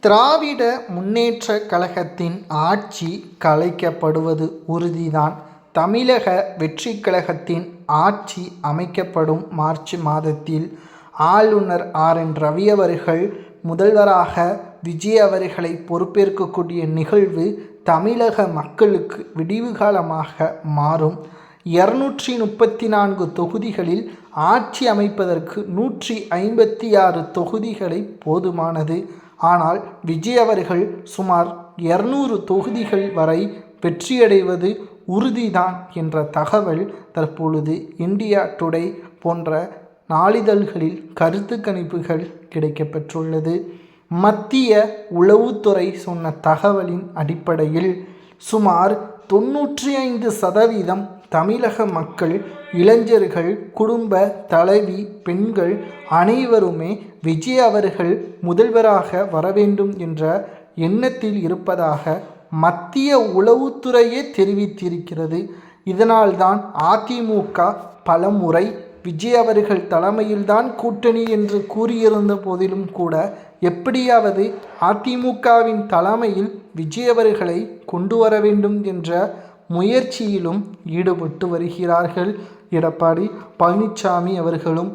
திராவிட முன்னேற்ற கழகத்தின் ஆட்சி கலைக்கப்படுவது உறுதிதான். தமிழக வெற்றி கழகத்தின் ஆட்சி அமைக்கப்படும் மார்ச் மாதத்தில் ஆளுநர் ஆர். என். ரவி அவர்கள் முதல்வராக விஜய் அவர்களை பொறுப்பேற்கக்கூடிய நிகழ்வு தமிழக மக்களுக்கு விடிவுகாலமாக மாறும். இருநூற்றி முப்பத்தி நான்கு தொகுதிகளில் ஆட்சி அமைப்பதற்கு நூற்றி ஐம்பத்தி ஆறு தொகுதிகளை போதுமானது. ஆனால் விஜய் அவர்கள் சுமார் இருநூறு தொகுதிகள் வரை வெற்றியடைவது உறுதிதான் என்ற தகவல் தற்பொழுது இந்தியா டுடே போன்ற நாளிதழ்களில் கருத்து கணிப்புகள் கிடைக்கப்பெற்றுள்ளது. மத்திய உளவுத்துறை சொன்ன தகவலின் அடிப்படையில் சுமார் தொன்னூற்றி ஐந்து சதவீதம் தமிழக மக்கள் இளைஞர்கள் குடும்ப தலைவி பெண்கள் அனைவருமே விஜய் அவர்கள் முதல்வராக வர வேண்டும் என்ற எண்ணத்தில் இருப்பதாக மத்திய உளவுத்துறையே தெரிவித்திருக்கிறது. இதனால்தான் அதிமுக பலமுறை விஜய் அவர்கள் தலைமையில்தான் கூட்டணி என்று கூறியிருந்த போதிலும் கூட எப்படியாவது அதிமுகவின் தலைமையில் விஜய் அவர்களை கொண்டு வர வேண்டும் என்ற முயற்சியிலும் ஈடுபட்டு வருகிறார்கள். எடப்பாடி பழனிசாமி அவர்களும்.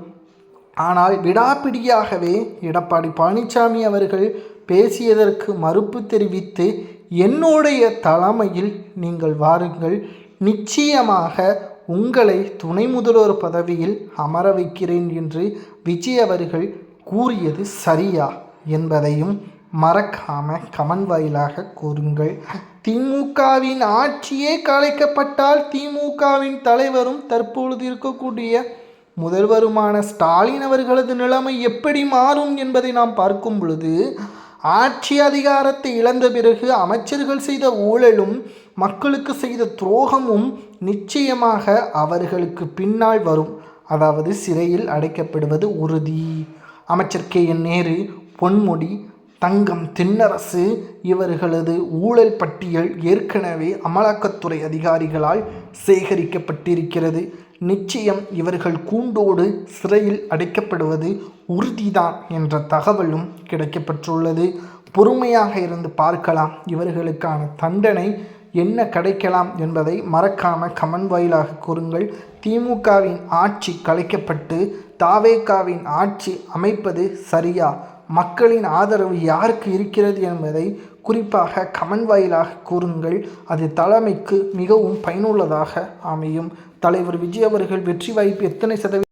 ஆனால் விடாப்பிடியாகவே எடப்பாடி பழனிசாமி அவர்கள் பேசியதற்கு மறுப்பு தெரிவித்து என்னுடைய தலைமையில் நீங்கள் வாருங்கள். நிச்சயமாக உங்களை துணை முதல்வர் பதவியில் அமர வைக்கிறேன் என்று விஜய் அவர்கள் கூறியது சரியா என்பதையும் மறக்காம கமன் வாயிலாக கூறுங்கள். திமுகவின் ஆட்சியே கலைக்கப்பட்டால் திமுகவின் தலைவரும் தற்பொழுது இருக்கக்கூடிய முதல்வருமான ஸ்டாலின் அவர்களது நிலைமை எப்படி மாறும் என்பதை நாம் பார்க்கும் பொழுது ஆட்சி அதிகாரத்தை இழந்த பிறகு அமைச்சர்கள் செய்த ஊழலும் மக்களுக்கு செய்த துரோகமும் நிச்சயமாக அவர்களுக்கு பின்னால் வரும். அதாவது சிறையில் அடைக்கப்படுவது உறுதி. அமைச்சர் கே என் நேரு பொன்முடி தங்கம் தென்னரசு இவர்களது ஊழல் பட்டியல் ஏற்கனவே அமலாக்கத்துறை அதிகாரிகளால் சேகரிக்கப்பட்டிருக்கிறது. நிச்சயம் இவர்கள் கூண்டோடு சிறையில் அடைக்கப்படுவது உறுதிதான் என்ற தகவலும் கிடைக்கப்பெற்றுள்ளது. பொறுமையாக இருந்து பார்க்கலாம். இவர்களுக்கான தண்டனை என்ன கிடைக்கலாம் என்பதை மறக்காம கமன் வாயிலாக கூறுங்கள். திமுகவின் ஆட்சி கலைக்கப்பட்டு தாவேகாவின் ஆட்சி அமைப்பது சரியா? மக்களின் ஆதரவு யாருக்கு இருக்கிறது என்பதை குறிப்பாக கமன் வாயிலாக கூறுங்கள். அது தலைமைக்கு மிகவும் பயனுள்ளதாக அமையும். தலைவர் விஜய் அவர்கள் வெற்றி வாய்ப்பு எத்தனை சதவீதம்